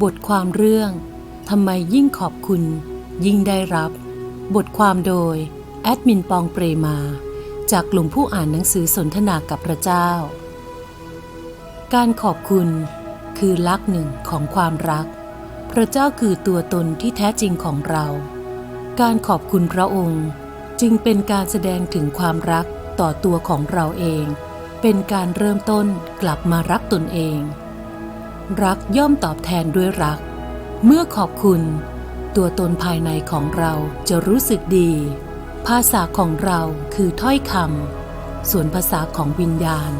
บทความเรื่องทำไมยิ่งขอบคุณ ยิ่งได้รับ บทความโดย แอดมินปองเปรมา จากกลุ่มผู้อ่านหนังสือสนทนากับพระเจ้า การขอบคุณคือลักหนึ่งของความรัก พระเจ้าคือตัวตนที่แท้จริงของเรา การขอบคุณพระองค์ จึงเป็นการแสดงถึงความรักต่อตัวของเราเอง เป็นการเริ่มต้นกลับมารักตนเอง รักย่อมตอบแทนด้วยรัก เมื่อขอบคุณ ตัวตนภายในของเราจะรู้สึกดี ภาษาของเราคือถ้อยคำส่วนภาษาของวิญญาณ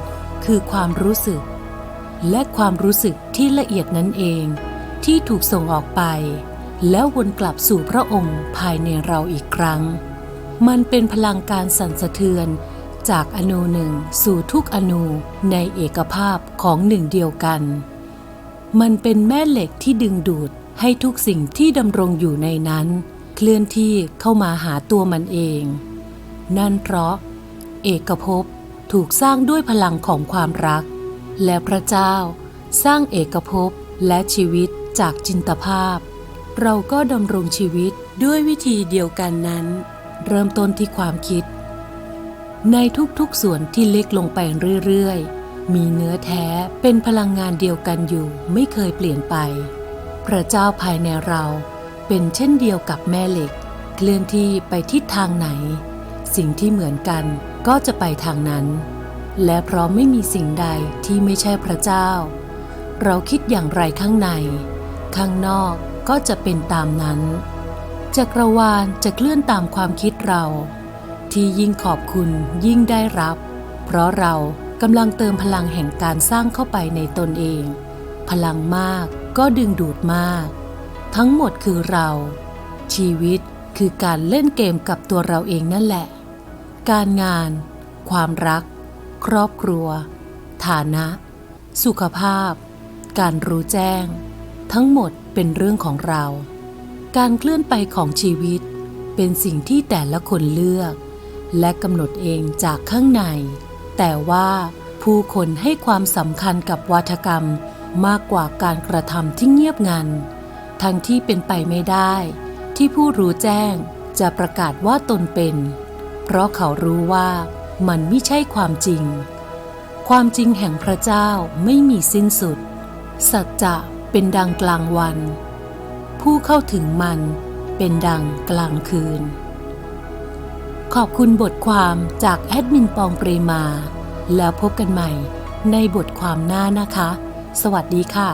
คือความรู้สึก และความรู้สึกที่ละเอียดนั้นเอง ที่ถูกส่งออกไป แล้ววนกลับสู่พระองค์ภายในเราอีกครั้ง มันเป็นพลังการสั่นสะเทือนจากอนูหนึ่งสู่ทุกอนูในเอกภาพของหนึ่งเดียวกัน มันเป็นแม่เหล็กที่ดึงดูดให้ทุกสิ่งที่ดำรงอยู่ในนั้น เคลื่อนที่เข้ามาหาตัวมันเอง นั่นเพราะ เอกภพถูกสร้างด้วยพลังของความรัก และพระเจ้าสร้างเอกภพและชีวิตจากจินตภาพ เราก็ดำรงชีวิตด้วยวิธีเดียวกันนั้น เริ่มต้นที่ความคิด ในทุกๆส่วนที่เล็กลงไปเรื่อยๆ มีเนื้อแท้เป็นพลังงานเดียวกันอยู่ไม่เคยเปลี่ยนไป พระเจ้าภายในเราเป็นเช่นเดียวกับแม่เหล็ก เคลื่อนที่ไปทิศทางไหน สิ่งที่เหมือนกันก็จะไปทางนั้น และเพราะไม่มีสิ่งใดที่ไม่ใช่พระเจ้า เราคิดอย่างไรข้างใน ข้างนอกก็จะเป็นตามนั้นจักรวาลจะเคลื่อนตามความคิดเรา ที่ยิ่งขอบคุณยิ่งได้รับ เพราะเรา กำลังเติมพลังแห่งการสร้างเข้าไปในตนเอง พลังมากก็ดึงดูดมาก ทั้งหมดคือเรา ชีวิตคือการเล่นเกมกับตัวเราเองนั่นแหละ การงาน ความรัก ครอบครัว ฐานะ สุขภาพ การรู้แจ้ง ทั้งหมดเป็นเรื่องของเรา การเคลื่อนไปของชีวิต เป็นสิ่งที่แต่ละคนเลือก และกำหนดเองจากข้างใน แต่ว่าผู้คนให้ความสำคัญกับวัฒกรรมมากกว่าการกระทำที่เงียบงัน ทั้งที่เป็นไปไม่ได้ ที่ผู้รู้แจ้งจะประกาศว่าตนเป็น เพราะเขารู้ว่ามันไม่ใช่ความจริง ความจริงแห่งพระเจ้าไม่มีสิ้นสุด สัจจะเป็นดังกลางวัน ผู้เข้าถึงมันเป็นดังกลางคืน ขอบคุณบทความจากแอดมินปองปรีมา แล้วพบกันใหม่ในบทความหน้านะคะ สวัสดีค่ะ